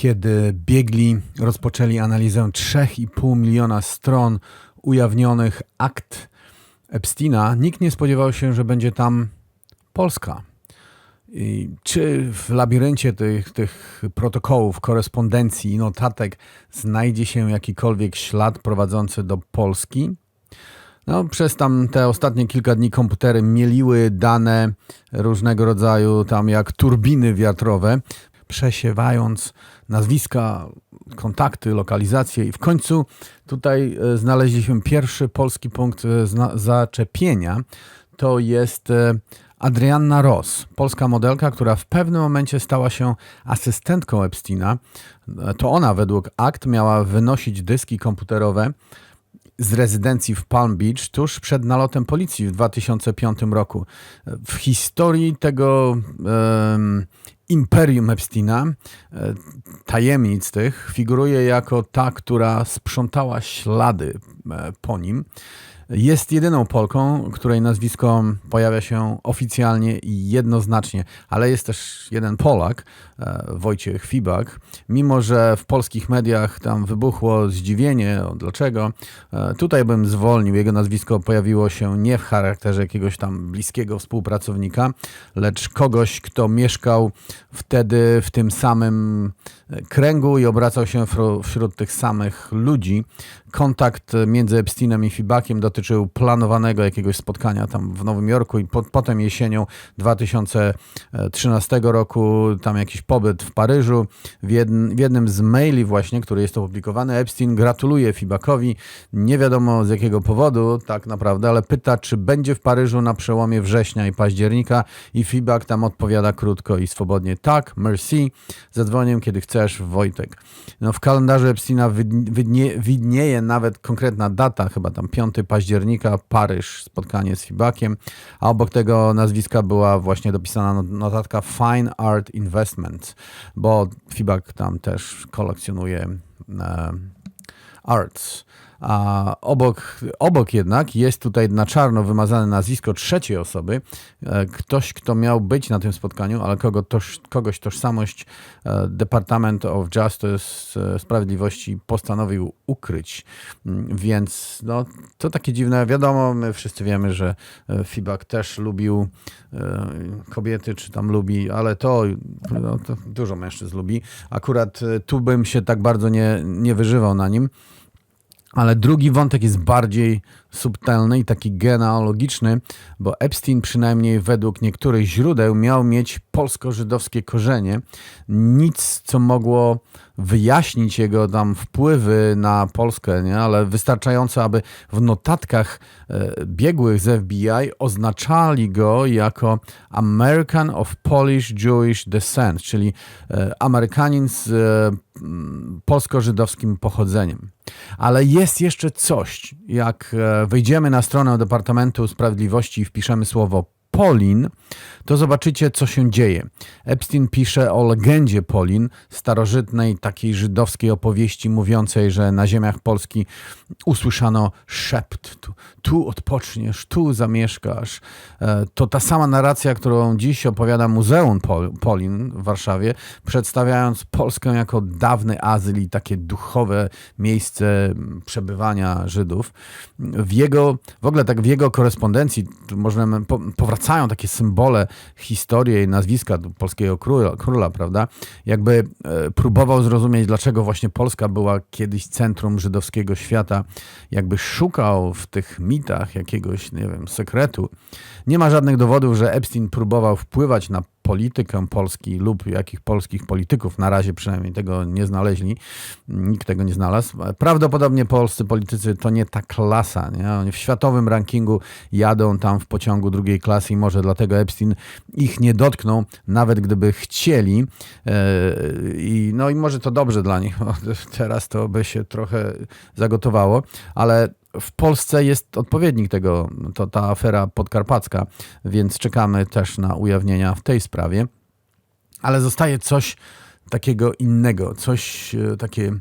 kiedy biegli rozpoczęli analizę 3,5 miliona stron ujawnionych akt Epsteina, nikt nie spodziewał się, że będzie tam Polska. I czy w labiryncie tych, tych protokołów, korespondencji i notatek znajdzie się jakikolwiek ślad prowadzący do Polski? No, przez tam te ostatnie kilka dni komputery mieliły dane różnego rodzaju, tam jak turbiny wiatrowe, przesiewając nazwiska, kontakty, lokalizacje i w końcu tutaj e, znaleźliśmy pierwszy polski punkt e, zaczepienia. To jest e, Adrianna Ross, polska modelka, która w pewnym momencie stała się asystentką Epsteina. To ona według akt miała wynosić dyski komputerowe z rezydencji w Palm Beach tuż przed nalotem policji w 2005 roku. W historii tego um, imperium Epsteina, e, tajemnic tych, figuruje jako ta, która sprzątała ślady e, po nim. Jest jedyną Polką, której nazwisko pojawia się oficjalnie i jednoznacznie, ale jest też jeden Polak, e, Wojciech Fibak. Mimo, że w polskich mediach tam wybuchło zdziwienie, dlaczego, e, tutaj bym zwolnił. Jego nazwisko pojawiło się nie w charakterze jakiegoś tam bliskiego współpracownika, lecz kogoś, kto mieszkał wtedy w tym samym kręgu i obracał się wśród tych samych ludzi. Kontakt między Epsteinem i Fibakiem dotyczył planowanego jakiegoś spotkania tam w Nowym Jorku i po, potem jesienią 2013 roku tam jakiś pobyt w Paryżu. W, jedn, w jednym z maili właśnie, który jest opublikowany, Epstein gratuluje Fibakowi. Nie wiadomo z jakiego powodu tak naprawdę, ale pyta, czy będzie w Paryżu na przełomie września i października i Fibak tam odpowiada krótko i swobodnie tak, merci, zadzwonię kiedy chcesz, Wojtek. No, w kalendarzu Epsteina widnie, widnieje nawet konkretna data, chyba tam 5 października, Paryż, spotkanie z Fibakiem, a obok tego nazwiska była właśnie dopisana notatka Fine Art Investment, bo Fibak tam też kolekcjonuje e, arts. A obok, obok jednak jest tutaj na czarno wymazane nazwisko trzeciej osoby. E, ktoś, kto miał być na tym spotkaniu, ale kogo toż, kogoś tożsamość e, Department of Justice e, Sprawiedliwości postanowił ukryć. Mm, więc no, to takie dziwne. Wiadomo, my wszyscy wiemy, że Fibak też lubił kobiety, czy tam lubi, ale to, no, to dużo mężczyzn lubi. Akurat tu bym się tak bardzo nie, nie wyżywał na nim. Ale drugi wątek jest bardziej subtelny i taki genealogiczny, bo Epstein przynajmniej według niektórych źródeł miał mieć polsko-żydowskie korzenie. Nic, co mogło wyjaśnić jego tam wpływy na Polskę, nie? ale wystarczająco, aby w notatkach e, biegłych z FBI oznaczali go jako American of Polish Jewish descent, czyli e, Amerykanin z e, polsko-żydowskim pochodzeniem. Ale jest jeszcze coś, jak wejdziemy na stronę Departamentu Sprawiedliwości i wpiszemy słowo Polin, to zobaczycie, co się dzieje. Epstein pisze o legendzie Polin, starożytnej takiej żydowskiej opowieści mówiącej, że na ziemiach Polski usłyszano szept. Tu, tu odpoczniesz, tu zamieszkasz. E, to ta sama narracja, którą dziś opowiada Muzeum Polin w Warszawie, przedstawiając Polskę jako dawny azyl i takie duchowe miejsce przebywania Żydów. W jego, w ogóle tak w jego korespondencji możemy, powracają takie symbole, historie i nazwiska polskiego króla, króla, prawda? Jakby e, próbował zrozumieć, dlaczego właśnie Polska była kiedyś centrum żydowskiego świata. Jakby szukał w tych mitach jakiegoś, nie wiem, sekretu. Nie ma żadnych dowodów, że Epstein próbował wpływać na politykę Polski lub jakich polskich polityków, na razie przynajmniej tego nie znaleźli, nikt tego nie znalazł. Prawdopodobnie polscy politycy to nie ta klasa, nie? Oni w światowym rankingu jadą tam w pociągu drugiej klasy i może dlatego Epstein ich nie dotknął, nawet gdyby chcieli. E, I, no i może to dobrze dla nich, teraz to by się trochę zagotowało, ale w Polsce jest odpowiednik tego, to ta afera podkarpacka, więc czekamy też na ujawnienia w tej sprawie. Ale zostaje coś takiego innego, coś e, takie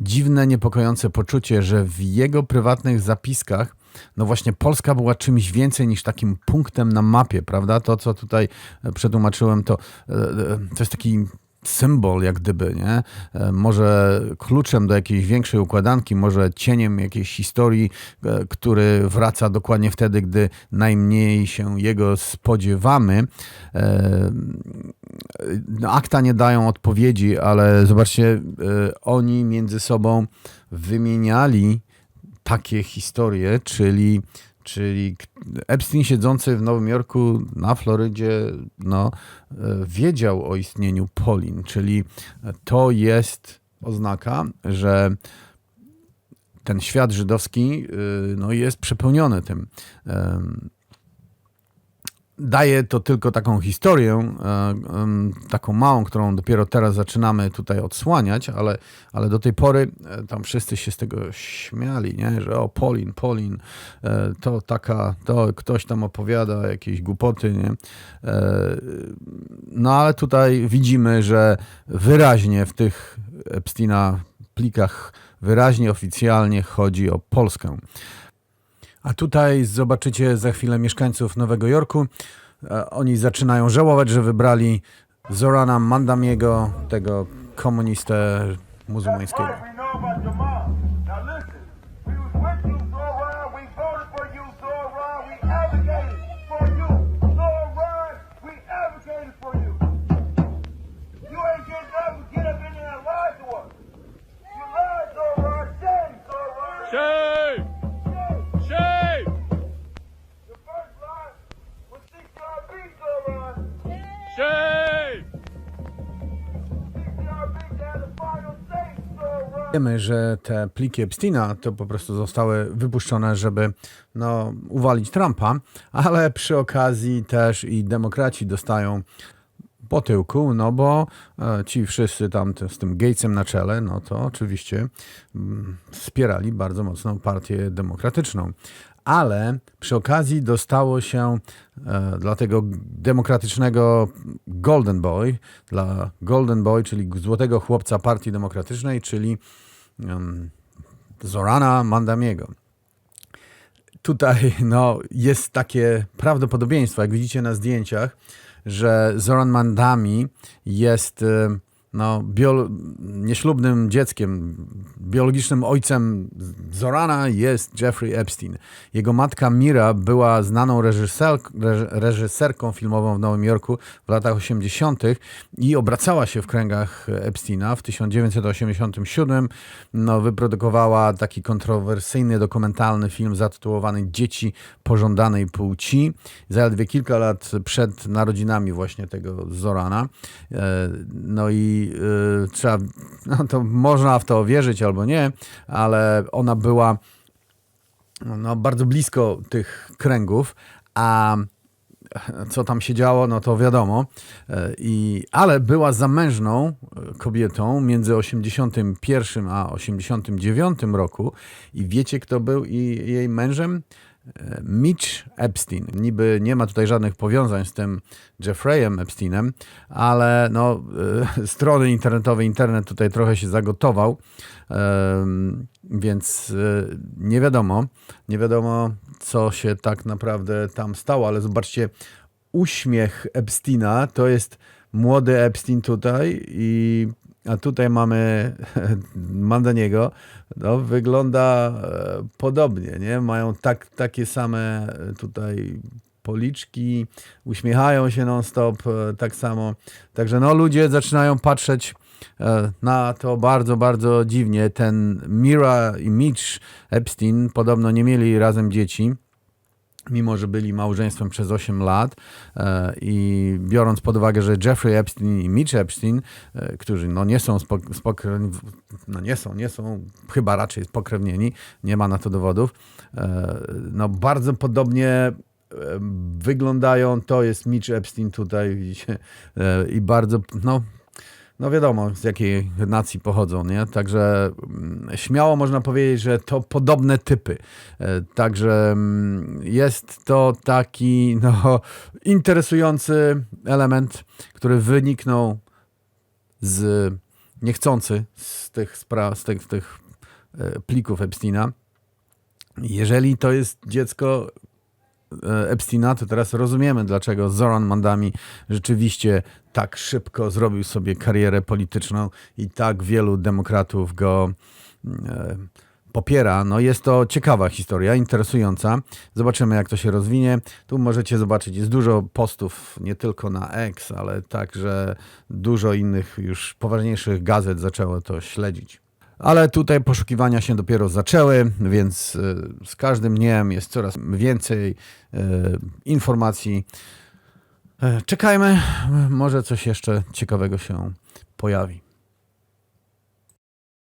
dziwne, niepokojące poczucie, że w jego prywatnych zapiskach no właśnie Polska była czymś więcej niż takim punktem na mapie, prawda? To, co tutaj przetłumaczyłem, to, e, e, to jest taki symbol, jak gdyby, nie? E, Może kluczem do jakiejś większej układanki, może cieniem jakiejś historii, e, który wraca dokładnie wtedy, gdy najmniej się jego spodziewamy. E, no, Akta nie dają odpowiedzi, ale zobaczcie, oni między sobą wymieniali takie historie, czyli, czyli Epstein siedzący w Nowym Jorku na Florydzie, no, e, wiedział o istnieniu Polin, czyli to jest oznaka, że ten świat żydowski y, no, jest przepełniony tym. Daje to tylko taką historię, e, taką małą, którą dopiero teraz zaczynamy tutaj odsłaniać, ale, ale do tej pory e, tam wszyscy się z tego śmiali, nie? że o Polin, Polin, e, to taka, to ktoś tam opowiada jakieś głupoty, nie? No ale tutaj widzimy, że wyraźnie w tych Epsteina plikach wyraźnie oficjalnie chodzi o Polskę. A tutaj zobaczycie za chwilę mieszkańców Nowego Jorku. E, Oni zaczynają żałować, że wybrali Zorana Mandamiego, tego komunistę muzułmańskiego. Wiemy, że te pliki Epsteina to po prostu zostały wypuszczone, żeby no, uwalić Trumpa, ale przy okazji też i demokraci dostają po tyłku, no bo e, ci wszyscy tam z tym Gatesem na czele, no to oczywiście mm, wspierali bardzo mocno partię demokratyczną. Ale przy okazji dostało się e, dla tego demokratycznego Golden Boy, dla Golden Boy, czyli złotego chłopca partii demokratycznej, czyli Zorana Mandamiego. Tutaj no, jest takie prawdopodobieństwo, jak widzicie na zdjęciach, że Zoran Mandami jest no, bio, nieślubnym dzieckiem, biologicznym ojcem Zorana jest Jeffrey Epstein. Jego matka Mira była znaną reżyser, reż- reżyserką filmową w Nowym Jorku w latach 80. i obracała się w kręgach Epsteina. W 1987 no, wyprodukowała taki kontrowersyjny, dokumentalny film zatytułowany Dzieci pożądanej płci. Zaledwie kilka lat przed narodzinami właśnie tego Zorana. E, No i e, trzeba, no to można w to wierzyć albo nie, ale ona była no, bardzo blisko tych kręgów, a co tam się działo, no to wiadomo. E, I, ale była zamężną e, kobietą między 81 a 89 roku i wiecie kto był i jej mężem? Mitch Epstein. Niby nie ma tutaj żadnych powiązań z tym Jeffreyem Epsteinem, ale no, e, strony internetowe, internet tutaj trochę się zagotował, więc e, nie wiadomo, nie wiadomo co się tak naprawdę tam stało, ale zobaczcie, uśmiech Epsteina to jest młody Epstein tutaj i a tutaj mamy Mandaniego. No, wygląda e, podobnie, nie? Mają tak, takie same e, tutaj policzki, uśmiechają się non-stop e, tak samo. Także no, ludzie zaczynają patrzeć na to bardzo, bardzo dziwnie. Ten Mira i Mitch Epstein podobno nie mieli razem dzieci mimo że byli małżeństwem przez 8 lat e, i biorąc pod uwagę, że Jeffrey Epstein i Mitch Epstein, e, którzy no nie są spok- spokrewni, no nie są, nie są chyba raczej spokrewnieni, nie ma na to dowodów, e, no bardzo podobnie wyglądają, to jest Mitch Epstein tutaj i bardzo, no no wiadomo, z jakiej nacji pochodzą, nie? Także mm, śmiało można powiedzieć, że to podobne typy. E, Także mm, jest to taki no, interesujący element, który wyniknął z niechcący z tych, spra- z tych, tych e, plików Epsteina. Jeżeli to jest dziecko Epsteina, to teraz rozumiemy, dlaczego Zoran Mandami rzeczywiście tak szybko zrobił sobie karierę polityczną i tak wielu demokratów go e, popiera. No jest to ciekawa historia, interesująca. Zobaczymy, jak to się rozwinie. Tu możecie zobaczyć, jest dużo postów, nie tylko na X, ale także dużo innych już poważniejszych gazet zaczęło to śledzić. Ale tutaj poszukiwania się dopiero zaczęły, więc y, z każdym dniem jest coraz więcej y, informacji. E, Czekajmy, może coś jeszcze ciekawego się pojawi.